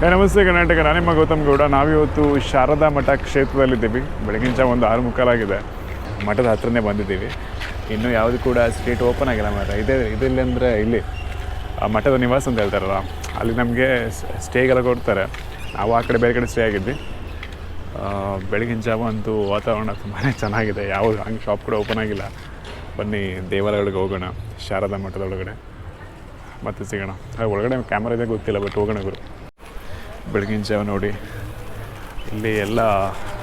ನಮಸ್ತೆ ಕರ್ನಾಟಕ. ನಾನು ನಿಮ್ಮ ಗೌತಮ್ ಗೌಡ. ನಾವಿವತ್ತು ಶಾರದಾ ಮಠ ಕ್ಷೇತ್ರದಲ್ಲಿದ್ದೀವಿ. ಬೆಳಗಿನ ಜಾವ ಒಂದು ಆರು ಮುಕ್ಕಾಲಾಗಿದೆ ಮಠದ ಹತ್ರನೇ ಬಂದಿದ್ದೀವಿ. ಇನ್ನೂ ಯಾವುದು ಕೂಡ ಸ್ಟ್ರೀಟ್ ಓಪನ್ ಆಗಿಲ್ಲ ಮಾರ ಇದೇ, ಇದಿಲ್ಲ ಅಂದರೆ ಇಲ್ಲಿ, ಆ ಮಠದ ನಿವಾಸ ಅಂತ ಹೇಳ್ತಾರಲ್ಲ, ಅಲ್ಲಿ ನಮಗೆ ಸ್ಟೇಗೆಲ್ಲ ಕೊಡ್ತಾರೆ. ನಾವು ಆ ಕಡೆ ಬೇರೆ ಕಡೆ ಸ್ಟೇ ಆಗಿದ್ವಿ. ಬೆಳಗಿನ ಜಾವ ಅಂತೂ ವಾತಾವರಣ ತುಂಬಾ ಚೆನ್ನಾಗಿದೆ. ಯಾವುದು, ಹಂಗೆ ಶಾಪ್ ಕೂಡ ಓಪನ್ ಆಗಿಲ್ಲ. ಬನ್ನಿ, ದೇವಾಲಯಗಳಿಗೆ ಹೋಗೋಣ, ಶಾರದಾ ಮಠದ ಒಳಗಡೆ. ಮತ್ತೆ ಸಿಗೋಣ. ಒಳಗಡೆ ಕ್ಯಾಮ್ರಾ ಇದೆ, ಗೊತ್ತಿಲ್ಲ ಬಟ್ ಹೋಗೋಣ ಗುರು. ಬೆಳಗಿನ ಜಾವ ನೋಡಿ. ಇಲ್ಲಿ ಎಲ್ಲ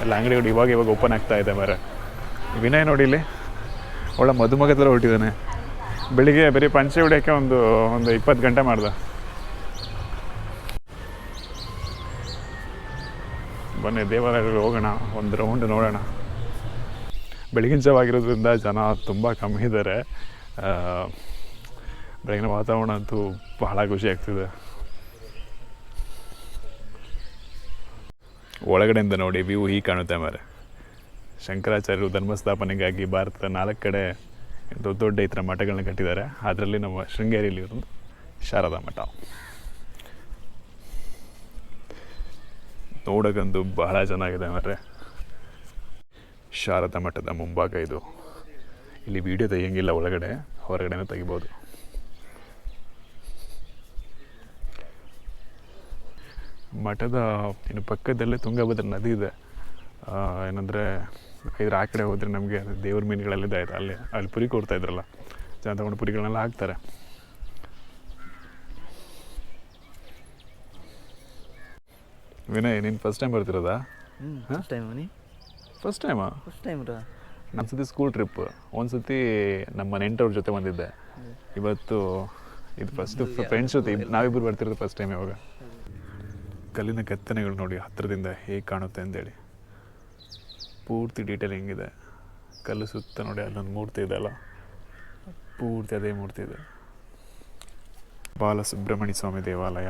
ಎಲ್ಲ ಅಂಗಡಿಗಳು ಇವಾಗ ಇವಾಗ ಓಪನ್ ಆಗ್ತಾ ಇದೆ ಮರ. ವಿನಯ್ ನೋಡಿ ಇಲ್ಲಿ. ಒಳ್ಳೆ ಮದುಮಗ ಥರ ಹೊರಟಿದ್ದಾನೆ ಬೆಳಿಗ್ಗೆ ಬರೀ ಪಂಚೆ ಹೊಡಿಯೋಕ್ಕೆ ಒಂದು ಒಂದು ಇಪ್ಪತ್ತು ಗಂಟೆ ಮಾಡ್ದೆ. ಬನ್ನಿ ದೇವಾಲಯಗಳಿಗೆ ಹೋಗೋಣ, ಒಂದು ರೌಂಡ್ ನೋಡೋಣ. ಬೆಳಗಿನ ಜಾವ ಆಗಿರೋದ್ರಿಂದ ಜನ ತುಂಬ ಕಮ್ಮಿ ಇದ್ದಾರೆ ಬೆಳಗಿನ ವಾತಾವರಣ ಅಂತೂ ಬಹಳ ಖುಷಿ ಆಗ್ತಿದೆ. ಒಳಗಡೆಯಿಂದ ನೋಡಿ ವ್ಯೂ ಹೀಗೆ ಕಾಣುತ್ತೆ ಮಾರೆ. ಶಂಕರಾಚಾರ್ಯರು ಧರ್ಮಸ್ಥಾಪನೆಗಾಗಿ ಭಾರತದ ನಾಲ್ಕು ಕಡೆ ದೊಡ್ಡ ದೊಡ್ಡ ಈ ಥರ ಮಠಗಳನ್ನ ಕಟ್ಟಿದ್ದಾರೆ. ಅದರಲ್ಲಿ ನಮ್ಮ ಶೃಂಗೇರಿಯಲ್ಲಿ ಒಂದು ಶಾರದಾ ಮಠ. ನೋಡೋಕ್ಕಂತೂ ಬಹಳ ಚೆನ್ನಾಗಿದೆ ಮಾರೆ. ಶಾರದಾ ಮಠದ ಮುಂಭಾಗ ಇದು. ಇಲ್ಲಿ ವಿಡಿಯೋ ತೆಗಿಯಂಗಿಲ್ಲ, ಒಳಗಡೆ, ಹೊರಗಡೆನೂ ತೆಗಿಬೋದು. ಮಠದ ಇನ್ನು ಪಕ್ಕದಲ್ಲೇ ತುಂಗಭದ್ರಾ ನದಿ ಇದೆ. ಆ, ಏನಂದರೆ ಇದ್ರ ಆ ಕಡೆ ಹೋದರೆ ನಮಗೆ ದೇವ್ರ ಮೀನುಗಳೆಲ್ಲ ಇದೆ. ಅಲ್ಲಿ ಅಲ್ಲಿ ಪುರಿ ಕೊಡ್ತಾ ಇದ್ರಲ್ಲ. ಜನ ತಗೊಂಡು ಪುರಿಗಳನ್ನೆಲ್ಲ ಹಾಕ್ತಾರೆ. ವಿನಯ್ ನೀನು ಫಸ್ಟ್ ಟೈಮ್ ಬರ್ತಿರೋದಾ? ಫಸ್ಟ್ ಟೈಮ್ ಫಸ್ಟ್ ಟೈಮಾ ಫಸ್ಟ್ ಟೈಮ್ ನಮ್ಮ ಸತಿ ಸ್ಕೂಲ್ ಟ್ರಿಪ್ ಒಂದು ಸತಿ ನಮ್ಮ ನೆಂಟವ್ರ ಜೊತೆ ಬಂದಿದ್ದೆ. ಇವತ್ತು ಇದು ಫಸ್ಟ್ ಫ್ರೆಂಡ್ಸ್ ಜೊತೆ. ನಾವಿಬ್ರು ನಾವಿಬ್ಬರು ಬರ್ತಿರೋದು ಫಸ್ಟ್ ಟೈಮ್ ಇವಾಗ. ಕಲ್ಲಿನ ಕೆತ್ತನೆಗಳು ನೋಡಿ ಹತ್ತಿರದಿಂದ ಹೇಗೆ ಕಾಣುತ್ತೆ ಅಂತೇಳಿ ಪೂರ್ತಿ ಡೀಟೇಲ್ ಹೆಂಗಿದೆ. ಕಲ್ಲು ಸುತ್ತ ನೋಡಿ ಅದೊಂದು ಮೂರ್ತಿ ಇದೆ ಅಲ್ಲ? ಪೂರ್ತಿ ಅದೇ ಮೂರ್ತಿ ಇದೆ. ಬಾಲಸುಬ್ರಹ್ಮಣ್ಯ ಸ್ವಾಮಿ ದೇವಾಲಯ.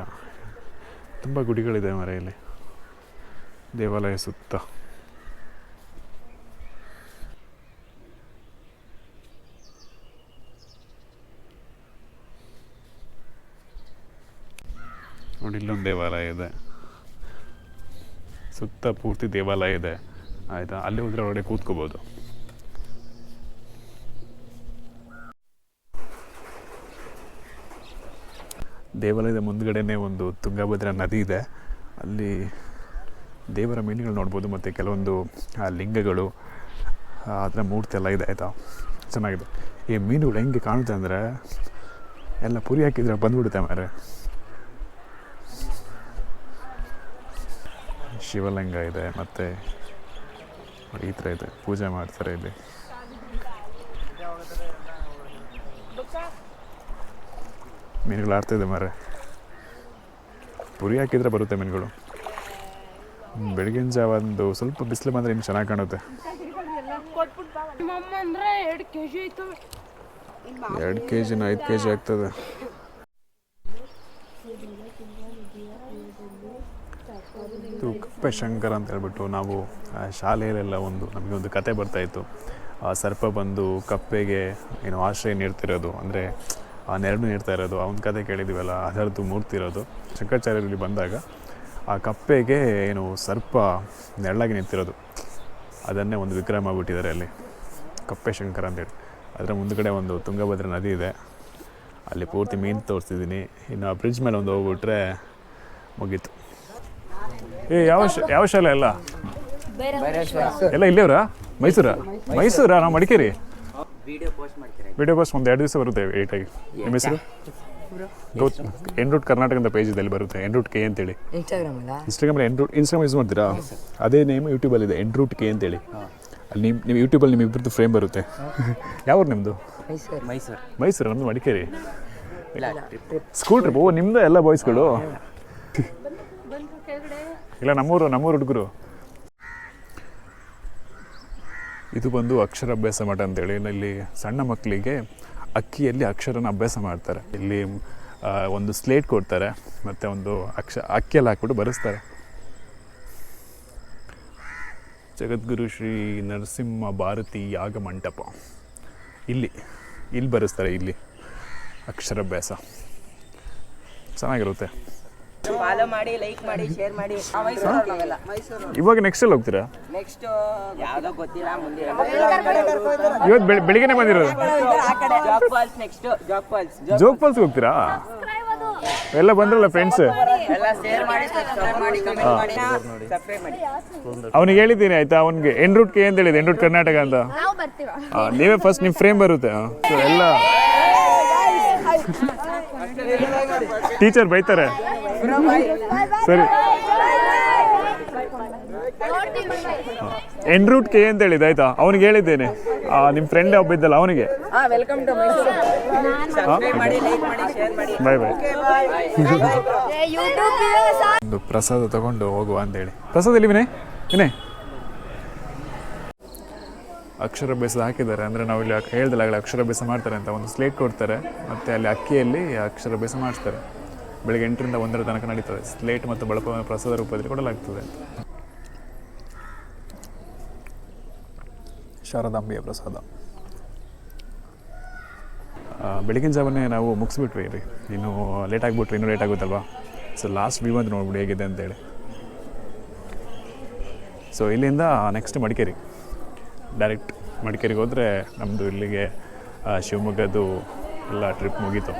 ತುಂಬ ಗುಡಿಗಳಿದೆ ಮರೆಯಲ್ಲಿ ದೇವಾಲಯ ಸುತ್ತ. ನೋಡಿ ಇಲ್ಲೊಂದು ದೇವಾಲಯ ಇದೆ. ಸುತ್ತ ಪೂರ್ತಿ ದೇವಾಲಯ ಇದೆ. ಆಯಿತಾ? ಅಲ್ಲಿ ಹೋದರೆ ಒಳಗಡೆ ಕೂತ್ಕೋಬೋದು. ದೇವಾಲಯದ ಮುಂದ್ಗಡೆನೇ ಒಂದು ತುಂಗಭದ್ರಾ ನದಿ ಇದೆ. ಅಲ್ಲಿ ದೇವರ ಮೀನುಗಳು ನೋಡ್ಬೋದು ಮತ್ತು ಕೆಲವೊಂದು ಆ, ಲಿಂಗಗಳು ಅದರ ಮೂರ್ತಿ ಎಲ್ಲ ಇದೆ ಆಯಿತಾ? ಚೆನ್ನಾಗಿದೆ. ಈ ಮೀನುಗಳು ಹೆಂಗೆ ಕಾಣುತ್ತೆ ಅಂದರೆ ಎಲ್ಲ ಪುರಿ ಹಾಕಿದ್ರೆ ಬಂದ್ಬಿಡುತ್ತೆ ಮಾರೆ ಶಿವಲಿಂಗ ಇದೆ ಮತ್ತು ಈ ಥರ ಇದೆ. ಪೂಜೆ ಮಾಡ್ತಾರೆ ಇಲ್ಲಿ. ಮೀನುಗಳು ಆಡ್ತಿದೆ ಮರೆ ಪುರಿ ಹಾಕಿದ್ರೆ ಬರುತ್ತೆ ಮೀನುಗಳು. ಬೆಳಗಿನ ಜಾವ ಒಂದು ಸ್ವಲ್ಪ ಬಿಸಿಲು ಬಂದರೆ ಇನ್ನು ಚೆನ್ನಾಗಿ ಕಾಣುತ್ತೆ. ಎರಡು ಕೆ ಜಿನ ಐದು ಕೆ ಜಿ ಆಗ್ತದೆ. ಕಪ್ಪೆ ಶಂಕರ ಅಂತ ಹೇಳ್ಬಿಟ್ಟು ನಾವು ಶಾಲೆಯಲ್ಲೆಲ್ಲ ಒಂದು ನಮಗೆ ಒಂದು ಕತೆ ಬರ್ತಾಯಿತ್ತು ಆ, ಸರ್ಪ ಬಂದು ಕಪ್ಪೆಗೆ ಏನು ಆಶ್ರಯ ನೀಡ್ತಿರೋದು, ಅಂದರೆ, ಆ, ನೆರಳು ನೀಡ್ತಾ ಇರೋದು, ಅವನ ಕತೆ ಕೇಳಿದ್ದೀವಲ್ಲ ಅದರದ್ದು ಮೂರ್ತಿ ಇರೋದು. ಶಂಕರಾಚಾರ್ಯರಲ್ಲಿ ಬಂದಾಗ ಆ ಕಪ್ಪೆಗೆ ಏನು ಸರ್ಪ ನೆರಳಾಗಿ ನಿಂತಿರೋದು. ಅದನ್ನೇ ಒಂದು ವಿಗ್ರಹ ಮಾಡಿಬಿಟ್ಟಿದ್ದಾರೆ ಅಲ್ಲಿ, ಕಪ್ಪೆ ಶಂಕರ ಅಂತೇಳಿ ಅದರ ಮುಂದುಗಡೆ ಒಂದು ತುಂಗಭದ್ರಾ ನದಿ ಇದೆ. ಅಲ್ಲಿ ಪೂರ್ತಿ ಮೀನು ತೋರಿಸ್ತಿದ್ದೀನಿ. ಇನ್ನು ಆ ಬ್ರಿಡ್ಜ್ ಮೇಲೆ ಒಂದು ಹೋಗ್ಬಿಟ್ರೆ ಮುಗೀತು. ಏ ಯಾವ ಶ- ಯಾವ ಶಾಲೆ ಎಲ್ಲ? ಎಲ್ಲ ಇಲ್ಲೇವ್ರ? ಮೈಸೂರಾ? ಮೈಸೂರಾ? ನಾವು ಮಡಿಕೇರಿ. ವಿಡಿಯೋ ಪೋಸ್ಟ್ ಒಂದು ಎರಡು ದಿವಸ ಬರುತ್ತೆ ಏಟಾಗಿ ನಿಮ್ಮ ಹೆಸರು? ಗೌತ್ ಎನ್ ರೂಟ್ ಕರ್ನಾಟಕ ಅಂತ ಪೇಜ್ ಇದೆ ಅಲ್ಲಿ ಬರುತ್ತೆ. ಎನ್ ರೂಟ್ ಕೆ ಅಂತೇಳಿ. ಇನ್ಸ್ಟಾಗ್ರಾಮ್ ಅಲ್ಲ ಇನ್ಸ್ಟಾಗ್ರಾಮಲ್ಲಿ ಎನ್ ರೂಟ್ ಇನ್ಸ್ಟಾಗ್ರಾಮ್ ಯೂಸ್ ಮಾಡ್ತೀರಾ? ಅದೇ ನೇಮ್ ಯೂಟ್ಯೂಬಲ್ಲಿ ಇದೆ ಎನ್ ರೂಟ್ ಕೆ ಅಂತೇಳಿ. ಅಲ್ಲಿ ನಿಮ್ಮ ನಿಮ್ಮ ಯೂಟ್ಯೂಬಲ್ಲಿ ನಿಮ್ಮ ಇಬ್ಬರದ್ದು ಫ್ರೇಮ್ ಬರುತ್ತೆ. ಯಾವ ಊರು ನಿಮ್ಮದು ಮೈಸೂರು. ಮೈಸೂರು? ಮೈಸೂರು ನಮ್ಮದು ಮಡಿಕೇರಿ. ಸ್ಕೂಲ್ ಟ್ರಿಪ್ ಓ ನಿಮ್ಮದು ಎಲ್ಲ ಬಾಯ್ಸ್ಗಳು ಇಲ್ಲ, ನಮ್ಮೂರು ನಮ್ಮೂರು ಹುಡುಗರು. ಇದು ಬಂದು ಅಕ್ಷರಾಭ್ಯಾಸ ಮಠ ಅಂತೇಳಿ. ಇಲ್ಲಿ ಸಣ್ಣ ಮಕ್ಕಳಿಗೆ ಅಕ್ಕಿಯಲ್ಲಿ ಅಕ್ಷರನ ಅಭ್ಯಾಸ ಮಾಡ್ತಾರೆ. ಇಲ್ಲಿ ಒಂದು ಸ್ಲೇಟ್ ಕೊಡ್ತಾರೆ. ಮತ್ತು ಒಂದು ಅಕ್ಷ, ಅಕ್ಕಿಯಲ್ಲಿ ಹಾಕ್ಬಿಟ್ಟು ಬರೆಸ್ತಾರೆ. ಜಗದ್ಗುರು ಶ್ರೀ ನರಸಿಂಹ ಭಾರತಿ ಯಾಗ ಮಂಟಪ. ಇಲ್ಲಿ ಇಲ್ಲಿ ಬರೆಸ್ತಾರೆ, ಇಲ್ಲಿ ಅಕ್ಷರಾಭ್ಯಾಸ ಚೆನ್ನಾಗಿರುತ್ತೆ. ಫಾಲೋ ಮಾಡಿ ಲೈಕ್ ಮಾಡಿ ಶೇರ್ ಮಾಡಿ. ಇವಾಗ ನೆಕ್ಸ್ಟ್ ಅಲ್ಲಿ ಹೋಗ್ತೀರಾ? ನೆಕ್ಸ್ಟ್ ಯಾವ್ದೋ ಗೊತ್ತಿಲ್ಲ ಮುಂದೆ ಇವತ್ತು ಬೆಳ ಬೆಳಿಗ್ಗೆನೆ ಬಂದಿರೋದು? ಕಡೆ falls next Jog falls Jog falls ಹೋಗ್ತೀರಾ? ಎಲ್ಲ ಬಂದ್ರಲ್ಲ ಫ್ರೆಂಡ್ಸ್ ಎಲ್ಲ ಶೇರ್ ಮಾಡಿ ಸಬ್ಸ್ಕ್ರೈಬ್ ಮಾಡಿ ಕಮೆಂಟ್ ಮಾಡಿ ಸಬ್ಸ್ಕ್ರೈಬ್ ಮಾಡಿ. ಅವ್ನಿಗೆ ಹೇಳಿದ್ದೀನಿ ಆಯ್ತಾ? ಅವನಿಗೆ ಎನ್ ರೂಟ್ ಕೆ ಅಂತ ಹೇಳಿದೆ ಎನ್ ರೂಟ್ ಕರ್ನಾಟಕ ಅಂತ. ನಾವು ಬರ್ತೀವ. ನೀವೇ ಫಸ್ಟ್ ನಿಮ್ಮ ಫ್ರೇಮ್ ಬರುತ್ತೆ. ಎಲ್ಲ ಟೀಚರ್ ಬೈತಾರೆ. ಸರಿ. ಎನ್ ರೂಟ್ ಕೆ ಅಂತ ಹೇಳಿದ್ದೆ ಆಯ್ತಾ? ಅವನಿಗೆ ಹೇಳಿದ್ದೇನೆ. ಆ, ನಿಮ್ಮ ಫ್ರೆಂಡ್ ಒಬ್ಬ ಇದ್ದಲ್ಲ ಅವನಿಗೆ. Bye welcome to Mysuru subscribe ಮಾಡಿ ಲೈಕ್ ಮಾಡಿ ಶೇರ್ ಮಾಡಿ. ಬಾಯ್ ಬಾಯ್ ಯೂಟ್ಯೂಬ್ ಒಂದು ಪ್ರಸಾದ ತಗೊಂಡು ಹೋಗುವ ಅಂತೇಳಿ ಪ್ರಸಾದ ಇಲ್ಲಿ ವಿನಯ್? ವಿನಯ್? ಅಕ್ಷರಾಭ್ಯಾಸ ಹಾಕಿದ್ದಾರೆ. ಅಂದರೆ ನಾವು ಇಲ್ಲಿ ಹೇಳ್ದಲ್ಲ ಅಕ್ಷರಾಭ್ಯಾಸ ಮಾಡ್ತಾರೆ ಅಂತ ಒಂದು ಸ್ಲೇಟ್ ಕೊಡ್ತಾರೆ. ಮತ್ತು ಅಲ್ಲಿ ಅಕ್ಕಿಯಲ್ಲಿ ಅಕ್ಷರಾಭ್ಯಾಸ ಮಾಡ್ತಾರೆ. ಬೆಳಗ್ಗೆ ಎಂಟರಿಂದ ಒಂದರ ತನಕ ನಡೀತದೆ. ಸ್ಲೇಟ್ ಮತ್ತು ಬಳಪ ಪ್ರಸಾದ ರೂಪದಲ್ಲಿ ಕೊಡಲಾಗ್ತದೆ. ಶಾರದಾಂಬೆಯ ಪ್ರಸಾದ. ಬೆಳಗಿನ ಜಾವನೇ ನಾವು ಮುಗಿಸ್ಬಿಟ್ವಿ ರೀ ಇನ್ನು ಲೇಟ್ ಆಗಿಬಿಟ್ವಿ. ಇನ್ನೂ ಲೇಟ್ ಆಗುತ್ತಲ್ವಾ? ಸೊ ಲಾಸ್ಟ್ ವ್ಯೂ ಅಂತ ನೋಡ್ಬಿಡಿ ಹೇಗಿದೆ ಅಂತೇಳಿ. ಸೊ ಇಲ್ಲಿಂದ ನೆಕ್ಸ್ಟ್ ಮಡಿಕೇರಿ. ಡೈರೆಕ್ಟ್ ಮಡಿಕೇರಿಗೆ ಹೋದರೆ ನಮ್ಮದು ಇಲ್ಲಿಗೆ ಶಿವಮೊಗ್ಗದ್ದು ಎಲ್ಲ ಟ್ರಿಪ್ ಮುಗೀತು.